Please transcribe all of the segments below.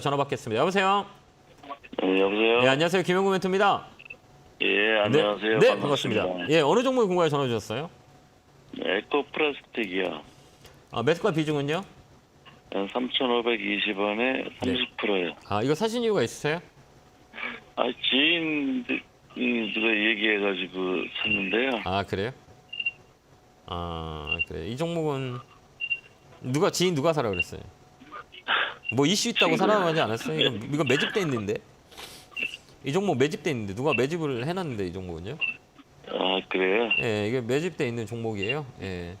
전화 받겠습니다. 여보세요. 네, 여보세요? 네, 안녕하세요. 김영구 멘토입니다. 예, 안녕하세요. 네, 네, 반갑습니다. 예, 어느 종목에 공부에 전화 주셨어요? 에코 플라스틱이요. 아, 매수가 비중은요? 3,520원에 30%요. 아, 이거 사신 이유가 있으세요? 아, 지인이 누가 얘기해가지고 샀는데요. 아, 그래요? 아, 그래. 이 종목은 누가 지인 누가 사라 그랬어요? 뭐 이슈 있다고 하지 않았어요? 이거 이거 매집돼 있는데. 이 종목 매집돼 있는데 누가 매집을 해놨는데 이 종목은요? 아, 그래요? 예, 이게 매집돼 있는 종목이에요. 예.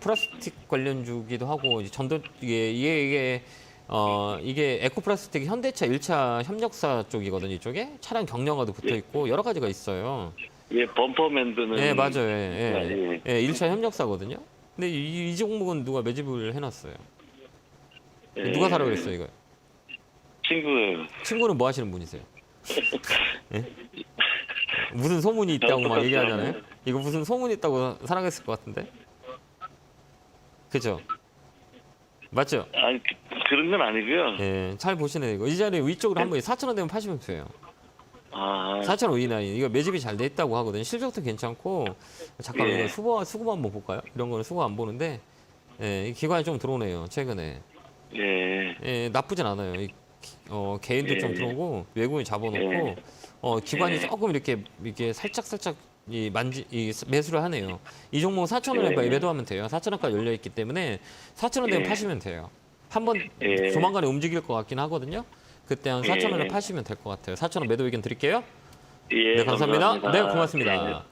플라스틱 관련주기도 하고 이제 전도 이게 이게 이게 어 이게 에코플라스틱 현대차 1차 협력사 쪽이거든요. 이쪽에 차량 경량화도 붙어 있고 여러 가지가 있어요. 예, 범퍼 만드는. 예, 맞아요. 예, 아, 예. 예. 예, 1차 협력사거든요. 근데 이, 이 종목은 누가 매집을 해놨어요. 예, 누가 사라 그랬어요, 이거? 친구예요. 친구는 뭐 하시는 분이세요? 예? 무슨 소문이 있다고 막 얘기하잖아요. 이거 무슨 소문이 있다고 사랑했을 것 같은데. 그죠? 맞죠? 아니, 그, 그런 건 아니고요. 예, 잘 보시네 이거. 이 자리에 위쪽으로 한번 4천 원 되면 파시면 돼요. 아, 4천 원 이나이 이거 매집이 잘 돼 있다고 하거든요. 실적도 괜찮고 잠깐 예. 이거 수고 수고 한번 볼까요? 이런 거는 수고 안 보는데 예, 이 기관이 좀 들어오네요. 최근에 예. 예, 나쁘진 않아요. 이, 기- 어, 개인도 예. 좀 들어오고 외국인 잡아놓고 예. 어, 기관이 예. 조금 이렇게 이렇게 살짝 살짝 이 만지 이 매수를 하네요. 이 종목 4천 원에 예. 매도하면 돼요. 4천 원까지 열려 있기 때문에 4천 원 되면 예. 파시면 돼요. 한번 예. 조만간에 움직일 것 같긴 하거든요. 그때 한 4천 원에 예. 파시면 될 것 같아요. 4천 원 매도 의견 드릴게요. 예, 네, 감사합니다. 네. 고맙습니다. 예.